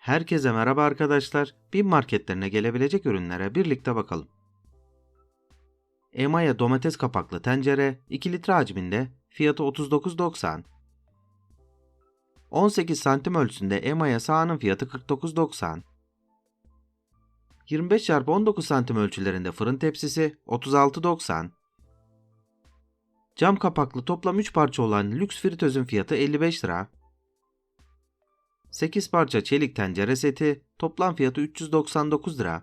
Herkese merhaba arkadaşlar. Bin marketlerine gelebilecek ürünlere birlikte bakalım. Emaya domates kapaklı tencere 2 litre hacminde fiyatı 39.90. 18 santim ölçüsünde Emaya sahanın fiyatı 49.90. 25 x 19 santim ölçülerinde fırın tepsisi 36.90. Cam kapaklı toplam 3 parça olan lüks fritözün fiyatı 55 lira. 8 parça çelik tencere seti toplam fiyatı 399 lira.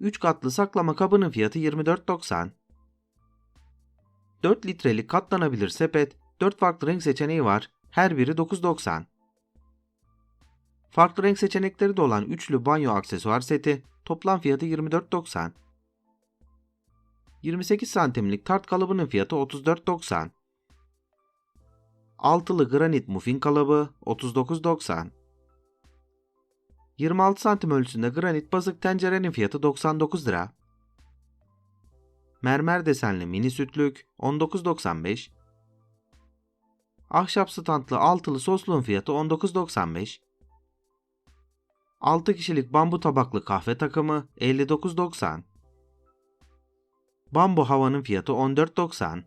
3 katlı saklama kabının fiyatı 24.90. 4 litrelik katlanabilir sepet 4 farklı renk seçeneği var. Her biri 9.90. Farklı renk seçenekleri de olan üçlü banyo aksesuar seti toplam fiyatı 24.90. 28 santimlik tart kalıbının fiyatı 34.90. Altılı granit muffin kalıbı 39.90. 26 santim ölçüsünde granit bazık tencerenin fiyatı 99 lira. Mermer desenli mini sütlük 19.95. Ahşap standlı altılı sosluğun fiyatı 19.95. 6 kişilik bambu tabaklı kahve takımı 59.90. Bambu havanın fiyatı 14.90.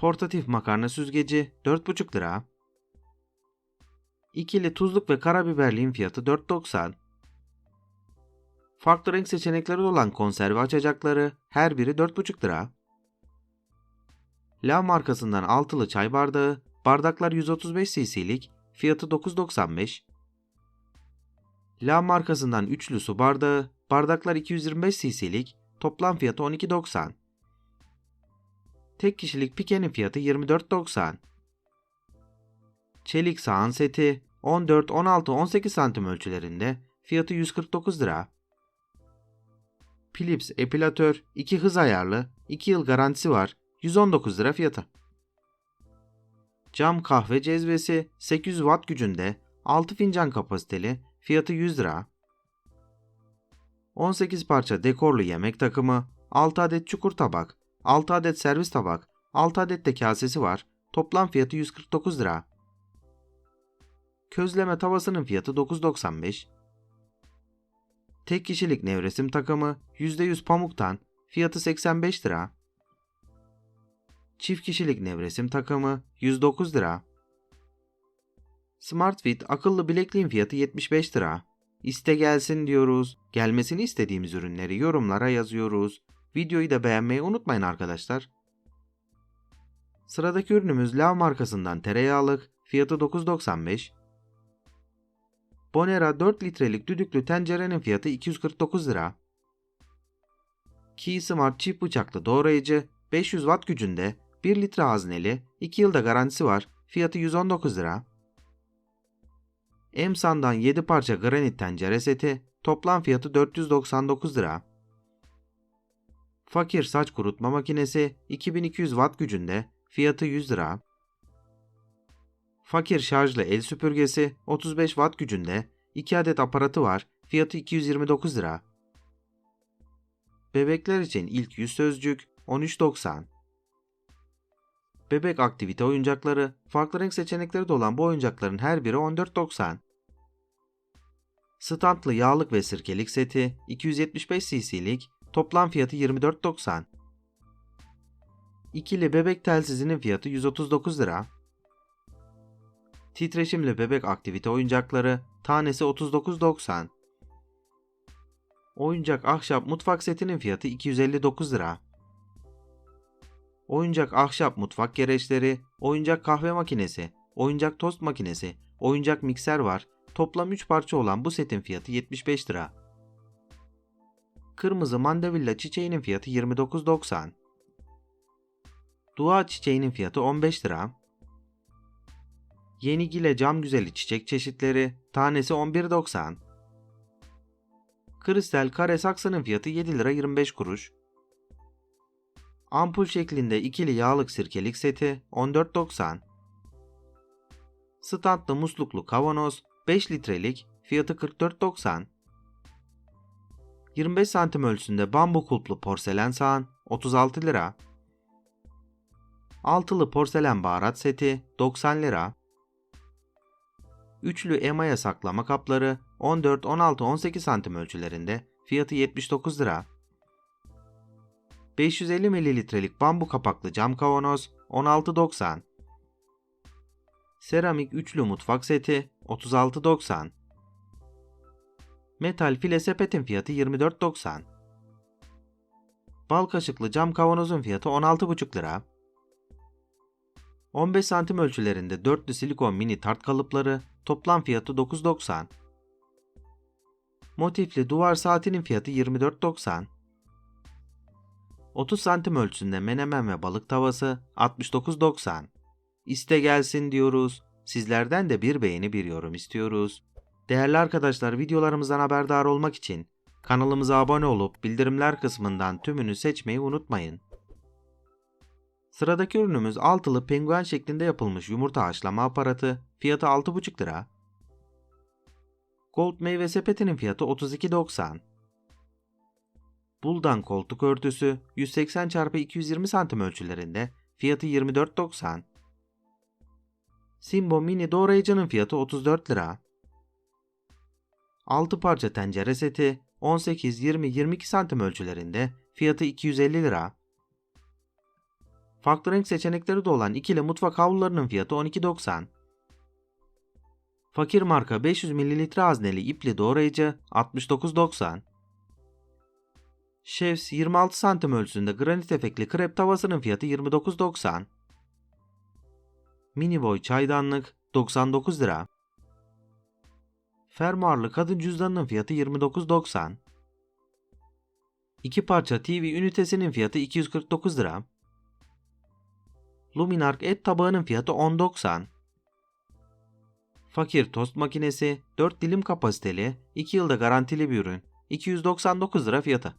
Portatif makarna süzgeci 4,5 lira. İkili tuzluk ve karabiberliğin fiyatı 4.90. Farklı renk seçenekleri olan konserve açacakları her biri 4,5 lira. La markasından altılı çay bardağı, bardaklar 135 cc'lik, fiyatı 9.95. La markasından üçlü su bardağı, bardaklar 225 cc'lik, toplam fiyatı 12.90. Tek kişilik pikenin fiyatı 24.90. Çelik sahan seti 14, 16, 18 santim ölçülerinde fiyatı 149 lira. Philips epilatör 2 hız ayarlı 2 yıl garantisi var 119 lira fiyatı. Cam kahve cezvesi 800 watt gücünde 6 fincan kapasiteli fiyatı 100 lira. 18 parça dekorlu yemek takımı 6 adet çukur tabak 6 adet servis tabak, 6 adet de kasesi var. Toplam fiyatı 149 lira. Közleme tavasının fiyatı 9.95. Tek kişilik nevresim takımı %100 pamuktan fiyatı 85 lira. Çift kişilik nevresim takımı 109 lira. SmartFit akıllı bilekliğin fiyatı 75 lira. İste gelsin diyoruz. Gelmesini istediğimiz ürünleri yorumlara yazıyoruz. Videoyu da beğenmeyi unutmayın arkadaşlar. Sıradaki ürünümüz Lav markasından tereyağlık, fiyatı 9.95. Bonera 4 litrelik düdüklü tencerenin fiyatı 249 lira. Key çift bıçaklı doğrayıcı 500 watt gücünde 1 litre hazneli 2 yılda garantisi var fiyatı 119 lira. Emsan'dan 7 parça granit tencere seti toplam fiyatı 499 lira. Fakir saç kurutma makinesi 2200 watt gücünde fiyatı 100 lira. Fakir şarjlı el süpürgesi 35 watt gücünde 2 adet aparatı var fiyatı 229 lira. Bebekler için ilk yüz sözcük 13.90. Bebek aktivite oyuncakları, farklı renk seçenekleri de olan bu oyuncakların her biri 14.90. Standlı yağlık ve sirkelik seti 275 cc'lik Toplam fiyatı 24.90. İkili bebek telsizinin fiyatı 139 lira. Titreşimli bebek aktivite oyuncakları tanesi 39.90. Oyuncak ahşap mutfak setinin fiyatı 259 lira. Oyuncak ahşap mutfak gereçleri, oyuncak kahve makinesi, oyuncak tost makinesi, oyuncak mikser var. Toplam 3 parça olan bu setin fiyatı 75 lira. Kırmızı mandevilla çiçeğinin fiyatı 29.90. Dua çiçeğinin fiyatı 15 lira. Yenigile cam güzeli çiçek çeşitleri tanesi 11.90. Kristal kare saksının fiyatı 7 lira 25 kuruş. Ampul şeklinde ikili yağlık sirkelik seti 14.90. Standlı musluklu kavanoz 5 litrelik fiyatı 44.90. 25 santim ölçüsünde bambu kulplu porselen sahan 36 lira. Altılı porselen baharat seti 90 lira. Üçlü emaye saklama kapları 14, 16, 18 santim ölçülerinde fiyatı 79 lira. 550 mililitrelik bambu kapaklı cam kavanoz 16.90. Seramik üçlü mutfak seti 36.90. Metal file sepetin fiyatı 24.90. Bal kaşıklı cam kavanozun fiyatı 16,5 lira. 15 santim ölçülerinde dörtlü silikon mini tart kalıpları toplam fiyatı 9.90. Motifli duvar saatinin fiyatı 24.90. 30 santim ölçüsünde menemen ve balık tavası 69.90. İste gelsin diyoruz. Sizlerden de bir beğeni bir yorum istiyoruz. Değerli arkadaşlar videolarımızdan haberdar olmak için kanalımıza abone olup bildirimler kısmından tümünü seçmeyi unutmayın. Sıradaki ürünümüz altılı penguen şeklinde yapılmış yumurta haşlama aparatı. Fiyatı 6,5 lira. Gold meyve sepetinin fiyatı 32.90. Buldan koltuk örtüsü 180 x 220 cm ölçülerinde fiyatı 24.90. Simbo mini doğrayıcının fiyatı 34 lira. 6 parça tencere seti 18, 20, 22 cm ölçülerinde fiyatı 250 lira. Farklı renk seçenekleri de olan ikili mutfak havlularının fiyatı 12.90. Fakir marka 500 ml hazneli ipli doğrayıcı 69.90. Chefs 26 santim ölçüsünde granit efekli krep tavasının fiyatı 29.90. Mini boy çaydanlık 99 lira. Fermuarlı kadın cüzdanının fiyatı 29.90. İki parça TV ünitesinin fiyatı 249 lira. Luminark et tabağının fiyatı 10.90. Fakir tost makinesi 4 dilim kapasiteli 2 yılda garantili bir ürün 299 lira fiyatı.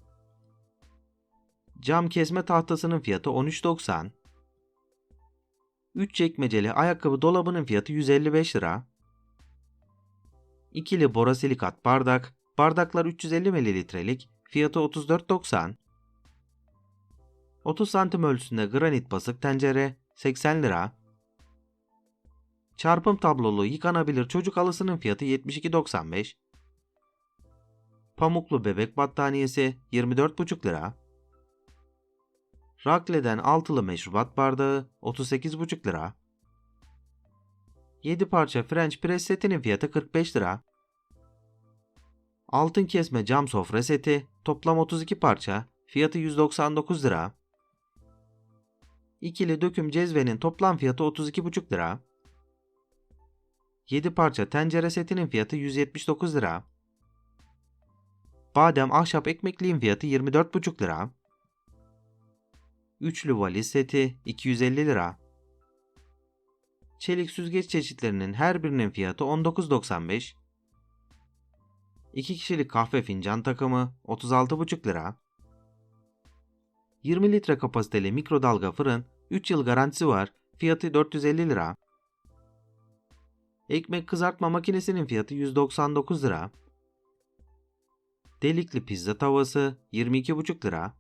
Cam kesme tahtasının fiyatı 13.90. 3 çekmeceli ayakkabı dolabının fiyatı 155 lira. İkili borosilikat bardak, bardaklar 350 mililitrelik, fiyatı 34.90. 30 santim ölçüsünde granit basık tencere 80 lira. Çarpım tablolu yıkanabilir çocuk halısının fiyatı 72.95. Pamuklu bebek battaniyesi 24,5 lira. Rakle'den altılı meşrubat bardağı 38,5 lira. 7 parça French press setinin fiyatı 45 lira. Altın kesme cam sofra seti toplam 32 parça fiyatı 199 lira. İkili döküm cezvenin toplam fiyatı 32,5 lira. 7 parça tencere setinin fiyatı 179 lira. Badem ahşap ekmekliğin fiyatı 24,5 lira. Üçlü valiz seti 250 lira. Çelik süzgeç çeşitlerinin her birinin fiyatı 19.95. 2 kişilik kahve fincan takımı 36,5 lira. 20 litre kapasiteli mikrodalga fırın 3 yıl garantisi var. Fiyatı 450 lira. Ekmek kızartma makinesinin fiyatı 199 lira. Delikli pizza tavası 22,5 lira.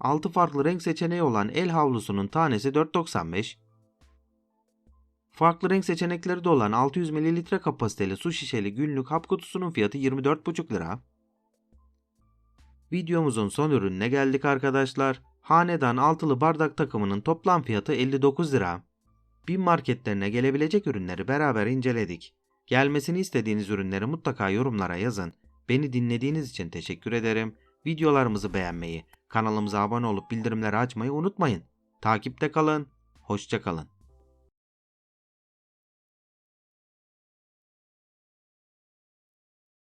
6 farklı renk seçeneği olan el havlusunun tanesi 4.95. Farklı renk seçenekleri de olan 600 ml kapasiteli su şişeli günlük hap kutusunun fiyatı 24,5 lira. Videomuzun son ürününe geldik arkadaşlar. Hanedan altılı bardak takımının toplam fiyatı 59 lira. Bin marketlerine gelebilecek ürünleri beraber inceledik. Gelmesini istediğiniz ürünleri mutlaka yorumlara yazın. Beni dinlediğiniz için teşekkür ederim. Videolarımızı beğenmeyi, kanalımıza abone olup bildirimleri açmayı unutmayın. Takipte kalın, hoşça kalın.